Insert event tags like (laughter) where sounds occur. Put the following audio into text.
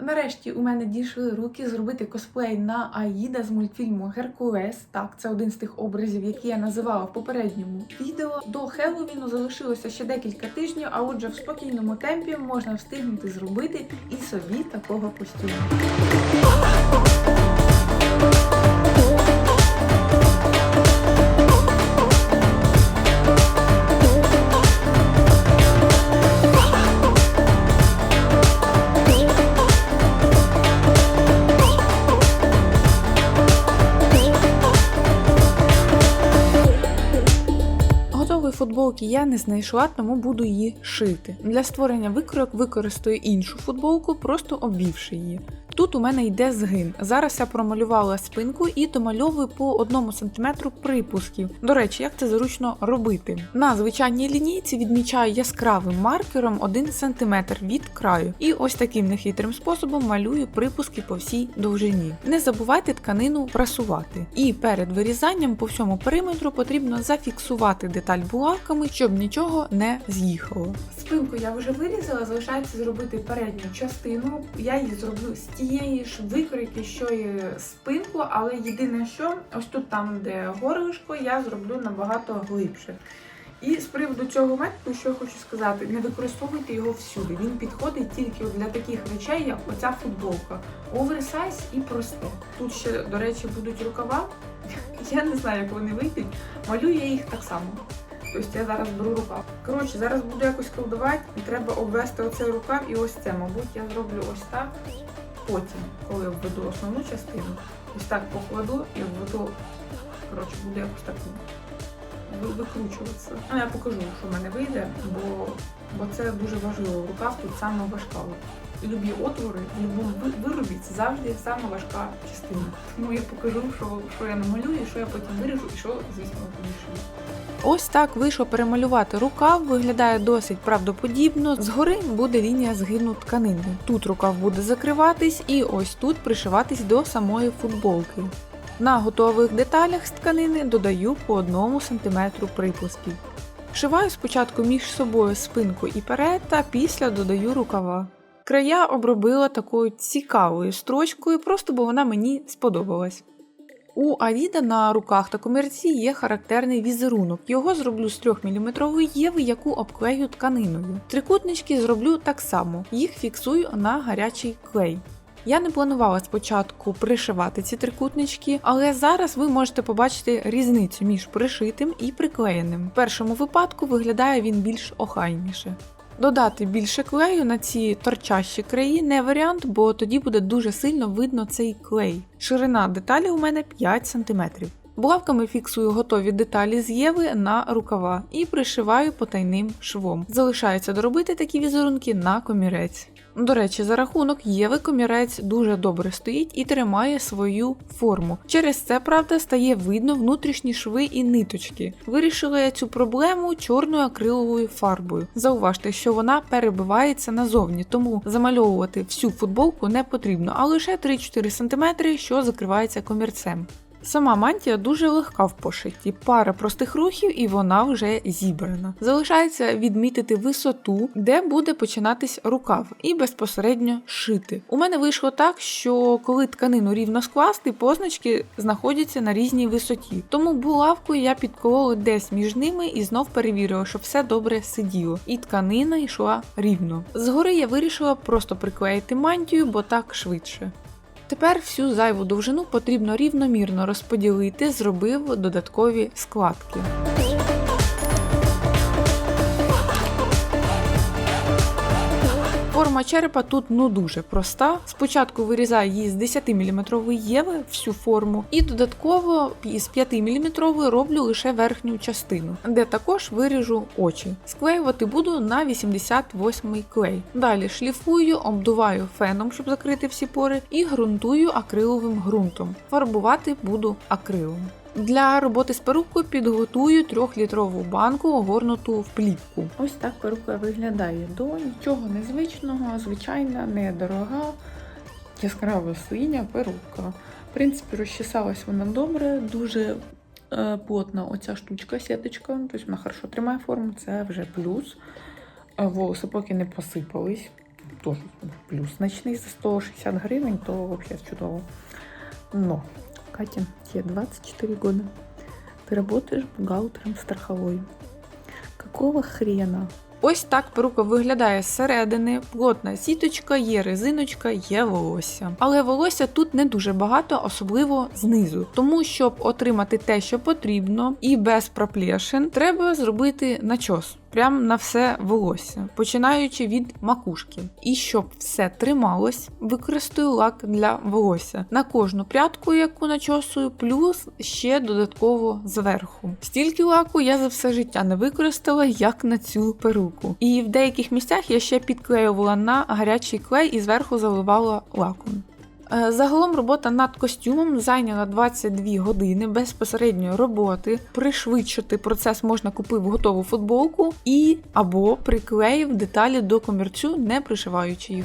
Нарешті у мене дійшли руки зробити косплей на Аїда з мультфільму Геркулес. Так, це один з тих образів, які я називала в попередньому відео. До Хеллоуіну залишилося ще декілька тижнів, а отже, в спокійному темпі можна встигнути зробити і собі такого костюму. Футболки я не знайшла, тому буду її шити. Для створення викройок використаю іншу футболку, просто обвівши її. Тут у мене йде згин. Зараз я промалювала спинку і домальовую по 1 см припусків. До речі, як це зручно робити? На звичайній лінійці відмічаю яскравим маркером 1 см від краю. І ось таким нехитрим способом малюю припуски по всій довжині. Не забувайте тканину прасувати. І перед вирізанням по всьому периметру потрібно зафіксувати деталь булавками, щоб нічого не з'їхало. Спинку я вже вирізала, залишається зробити передню частину. Я її зроблю з тієї ж викройки, що і спинку, але єдине, що ось тут, там, де горлишко, я зроблю набагато глибше. І з приводу цього методу, що я хочу сказати, не використовуйте його всюди. Він підходить тільки для таких речей, як оця футболка. Оверсайз і просте. Тут ще, до речі, будуть рукава. (laughs) Я не знаю, як вони вийдуть. Малюю я їх так само. Тобто я зараз беру рукав. Коротше, зараз буду якось колдувати, і треба обвести оцей рукав і ось це. Мабуть, я зроблю ось так. Потім, коли обведу основну частину, ось так покладу і обведу. Коротше, буду якось так ви- викручуватися. Ну, я покажу, що в мене вийде, бо, бо це дуже важливо. Рукав тут саме важка. Любі отвори в будь-якому виробі це завжди саме важка частина. Тому я покажу, що, що я намалюю, що я потім виріжу і що, звісно, повішую. Ось так вийшло перемалювати рукав, виглядає досить правдоподібно. Згори буде лінія згину тканини. Тут рукав буде закриватись, і ось тут пришиватись до самої футболки. На готових деталях з тканини додаю по 1 см припусків. Шиваю спочатку між собою спинку і перед, та після додаю рукава. Края обробила такою цікавою строчкою, просто бо вона мені сподобалась. У Авіда на руках та комірці є характерний візерунок. Його зроблю з 3 мм єви, яку обклею тканиною. Трикутнички зроблю так само, їх фіксую на гарячий клей. Я не планувала спочатку пришивати ці трикутнички, але зараз ви можете побачити різницю між пришитим і приклеєним. В першому випадку виглядає він більш охайніше. Додати більше клею на ці торчащі краї не варіант, бо тоді буде дуже сильно видно цей клей. Ширина деталі у мене 5 см. Булавками фіксую готові деталі з Єви на рукава і пришиваю потайним швом. Залишається доробити такі візерунки на комірець. До речі, за рахунок Єви комірець дуже добре стоїть і тримає свою форму. Через це, правда, стає видно внутрішні шви і ниточки. Вирішила я цю проблему чорною акриловою фарбою. Зауважте, що вона перебивається назовні, тому замальовувати всю футболку не потрібно, а лише 3-4 см, що закривається комірцем. Сама мантія дуже легка в пошитті, пара простих рухів і вона вже зібрана. Залишається відмітити висоту, де буде починатись рукав, і безпосередньо шити. У мене вийшло так, що коли тканину рівно скласти, позначки знаходяться на різній висоті. Тому булавкою я підколола десь між ними і знов перевірила, щоб все добре сиділо, і тканина йшла рівно. Згори я вирішила просто приклеїти мантію, бо так швидше. Тепер всю зайву довжину потрібно рівномірно розподілити, зробив додаткові складки. Форма черепа тут ну дуже проста. Спочатку вирізаю її з 10-мм єви всю форму, і додатково із 5-мм роблю лише верхню частину, де також виріжу очі. Склеювати буду на 88-й клей. Далі шліфую, обдуваю феном, щоб закрити всі пори, і ґрунтую акриловим ґрунтом. Фарбувати буду акрилом. Для роботи з перукою підготую 3-літрову банку, огорнуту в плівку. Ось так перука виглядає до нічого незвичного, звичайна, недорога, яскрава синя перука. В принципі, розчесалась вона добре, дуже е, плотна оця штучка, сіточка, тобто вона хорошо тримає форму, це вже плюс. Волоси поки не посипались. теж плюс. Ночний за 160 гривень, то взагалі чудово. Но, Катя, тебе 24 года. Ты работаешь бухгалтером страховой. Какого хрена? Ось так перука виглядає зсередини, плотна сіточка, є резиночка, є волосся. Але волосся тут не дуже багато, особливо знизу. Тому, щоб отримати те, що потрібно, і без проплешин, треба зробити начос. Прям на все волосся, починаючи від макушки. І щоб все трималось, використаю лак для волосся на кожну прядку, яку начосую, плюс ще додатково зверху. Стільки лаку я за все життя не використала, як на цю перуку. І в деяких місцях я ще підклеювала на гарячий клей і зверху заливала лаком. Е, Загалом робота над костюмом зайняла 22 години безпосередньої роботи. Пришвидшити процес можна купив готову футболку і або приклеїв деталі до комірцю, не пришиваючи їх.